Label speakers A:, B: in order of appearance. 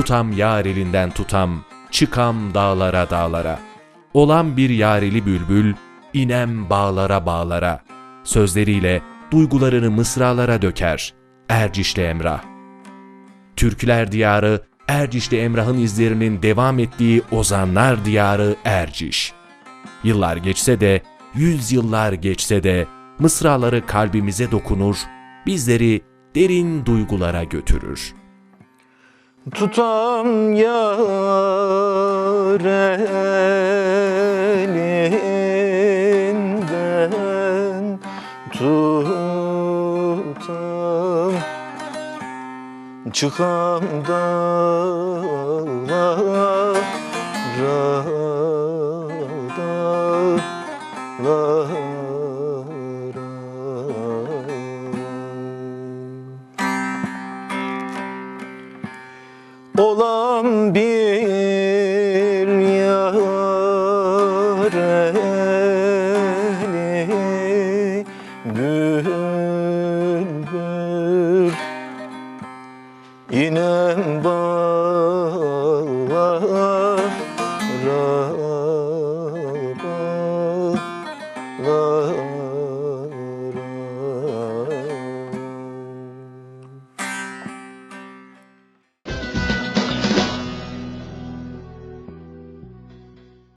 A: Tutam yar elinden tutam, çıkam dağlara dağlara. Olan bir yareli bülbül, inem bağlara bağlara. Sözleriyle duygularını mısralara döker. Ercişli Emrah. Türküler diyarı, Ercişli Emrah'ın izlerinin devam ettiği ozanlar diyarı Erciş. Yıllar geçse de, yüz yıllar geçse de, mısraları kalbimize dokunur, bizleri derin duygulara götürür.
B: Tutam yar elinden Tutam Çıkam dağlara Dağlara. olan bir yar eli bülbül İnan bana